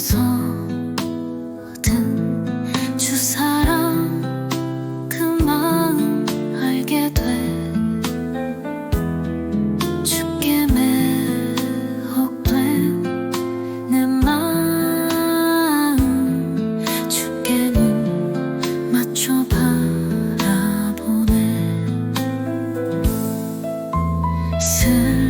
소든 주사랑 그 마음 알게 돼. 죽게 매혹된 내 마음 죽게 눈 맞춰 바라보네. 슬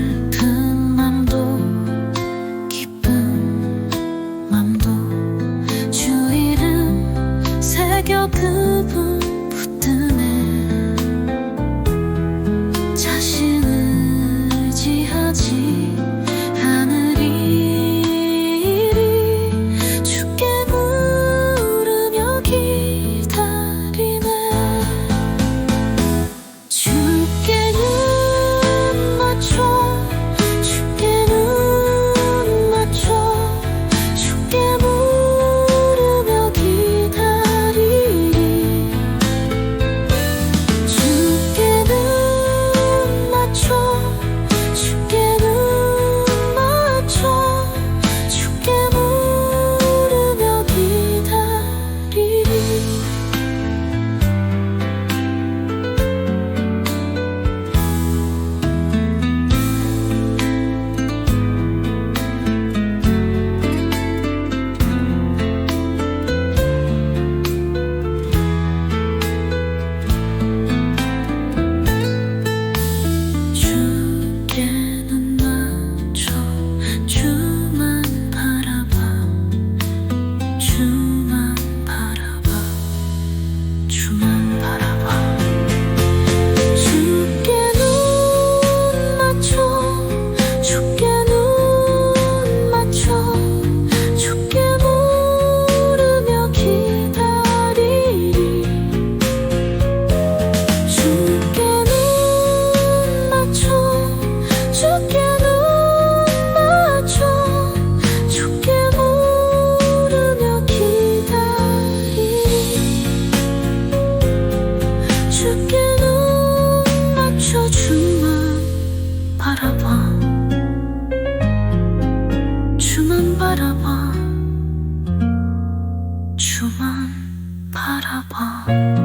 바라봐. 주만 바라봐. 주만 바라봐.